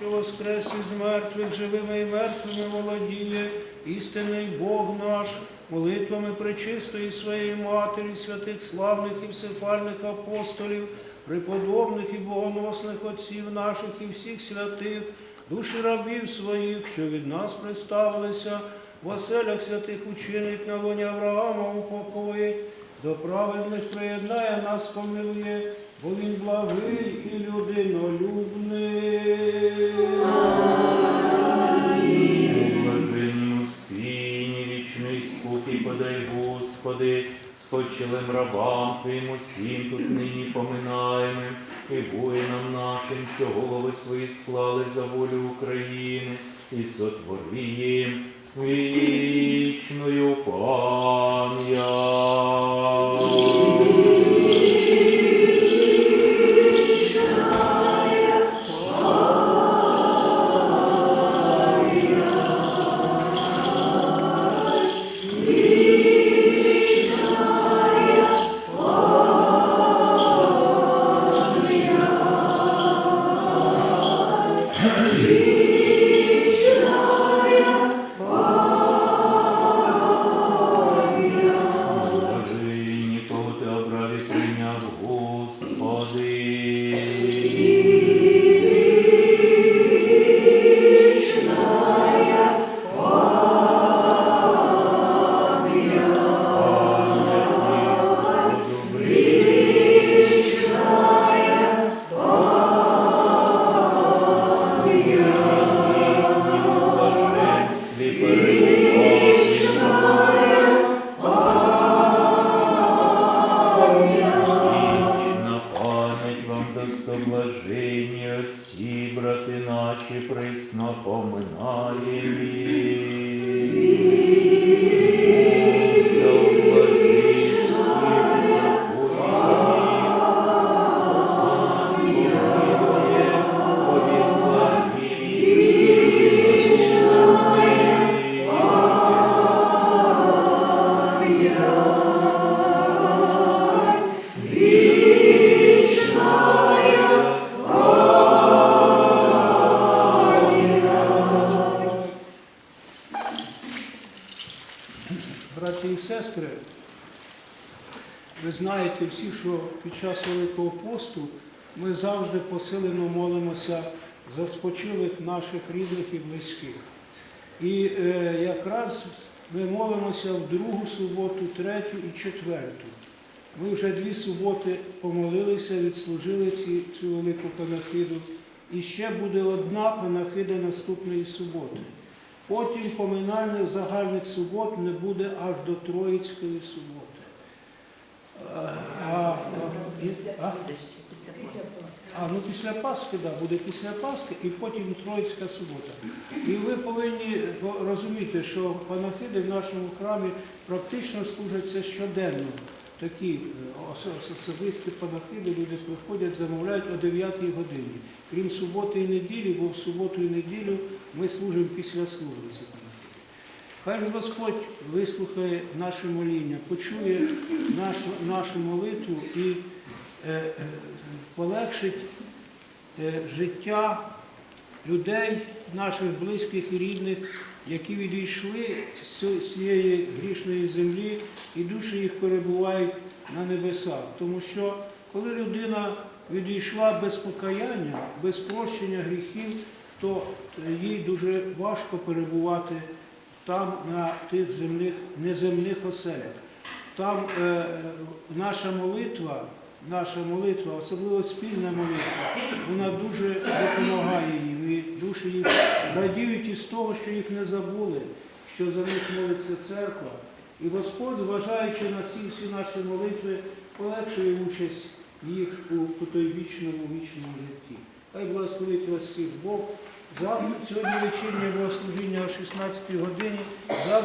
що воскрес із мертвих, живими і мертвими володіє, істинний Бог наш, молитвами пречистої своєї Матері, святих славних і всефальних апостолів, преподобних і богоносних отців наших і всіх святих, душі рабів своїх, що від нас приставилися, в оселях святих учинить на лоні Авраама упокоїть, до праведних приєднає нас помилує, бо він благий і людинолюбний. Спокій подай, Господи, спочилим рабам Твоїм усім тут нині поминаємо, і воїнам нашим, що голови свої склали за волю України, і сотвори їм вічною пам'ять. Господи. Наші, присно поминаємі. Браті і сестри, ви знаєте всі, що під час Великого посту ми завжди посилено молимося за спочилих наших рідних і близьких. І е, якраз ми молимося в другу суботу, третю і четверту. Ми вже дві суботи помолилися, відслужили ці, цю велику панахиду. І ще буде одна панахида наступної суботи. Потім поминальних загальних субот не буде аж до Троїцької суботи. А, а, а? Ну після Пасхи, да, буде після Пасхи і потім Троїцька субота. І ви повинні розуміти, що панахиди в нашому храмі практично служаться щоденно. Такі е, особисті панахиди люди приходять, замовляють о 9 годині. Крім суботи і неділі, бо в суботу і неділю ми служимо після служби ці панахиди. Хай Господь вислухає наше моління, почує наш, нашу молитву і е, е, полегшить е, життя людей, наших близьких і рідних, які відійшли з цієї грішної землі, і душі їх перебувають на небесах. Тому що коли людина відійшла без покаяння, без прощення гріхів, то їй дуже важко перебувати там, на тих земних, неземних оселях. Там е, наша молитва, наша молитва, особливо спільна молитва, вона дуже допомагає їм. Душі їх радіють із того, що їх не забули, що за них молиться церква. І Господь, зважаючи на ці всі наші молитви, полегшує участь їх у, у той вічному, житті. Хай благословить вас всіх Бог. Завтра, сьогодні вечірнє богослужіння о 16 годині.